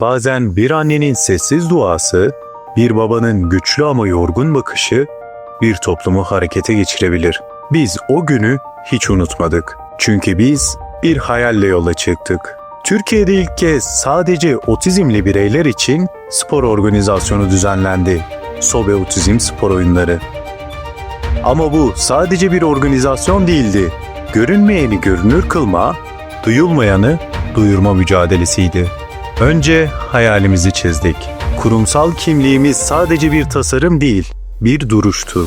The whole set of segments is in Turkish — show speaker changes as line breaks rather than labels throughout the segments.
Bazen bir annenin sessiz duası, bir babanın güçlü ama yorgun bakışı bir toplumu harekete geçirebilir. Biz o günü hiç unutmadık. Çünkü biz bir hayalle yola çıktık. Türkiye'de ilk kez sadece otizmli bireyler için spor organizasyonu düzenlendi. Sobe Otizm Spor Oyunları. Ama bu sadece bir organizasyon değildi. Görünmeyeni görünür kılma, duyulmayanı duyurma mücadelesiydi. Önce hayalimizi çizdik. Kurumsal kimliğimiz sadece bir tasarım değil, bir duruştu.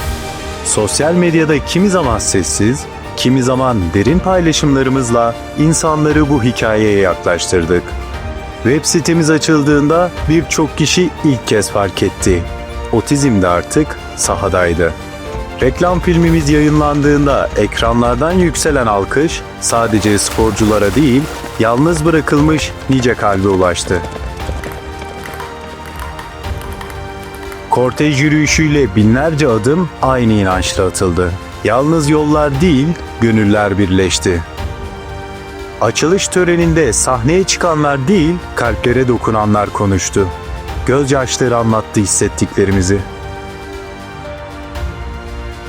Sosyal medyada kimi zaman sessiz, kimi zaman derin paylaşımlarımızla insanları bu hikayeye yaklaştırdık. Web sitemiz açıldığında birçok kişi ilk kez fark etti. Otizm de artık sahadaydı. Reklam filmimiz yayınlandığında ekranlardan yükselen alkış sadece sporculara değil, yalnız bırakılmış nice kalbe ulaştı. Kortej yürüyüşüyle binlerce adım aynı inançla atıldı. Yalnız yollar değil, gönüller birleşti. Açılış töreninde sahneye çıkanlar değil, kalplere dokunanlar konuştu. Gözyaşları anlattı hissettiklerimizi.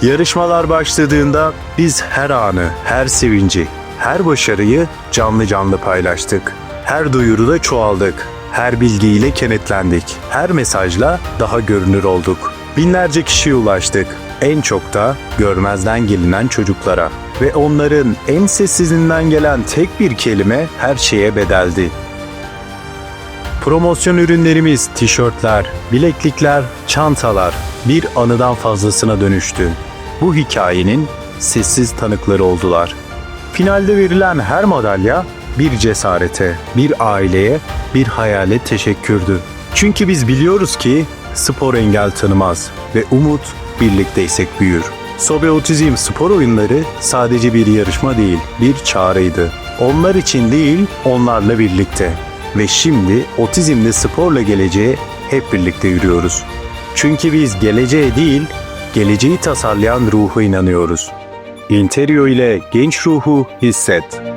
Yarışmalar başladığında biz her anı, her sevinci, her başarıyı canlı canlı paylaştık. Her duyuruda çoğaldık. Her bilgiyle kenetlendik. Her mesajla daha görünür olduk. Binlerce kişiye ulaştık. En çok da görmezden gelinen çocuklara. Ve onların en sessizinden gelen tek bir kelime her şeye bedeldi. Promosyon ürünlerimiz tişörtler, bileklikler, çantalar bir anıdan fazlasına dönüştü. Bu hikayenin sessiz tanıkları oldular. Finalde verilen her madalya bir cesarete, bir aileye, bir hayale teşekkürdü. Çünkü biz biliyoruz ki spor engel tanımaz ve umut birlikteysek büyür. Sobe Otizm spor oyunları sadece bir yarışma değil, bir çağrıydı. Onlar için değil, onlarla birlikte. Ve şimdi otizmle sporla geleceğe hep birlikte yürüyoruz. Çünkü biz geleceğe değil, geleceği tasarlayan ruhu inanıyoruz. Interio ile genç ruhu hisset.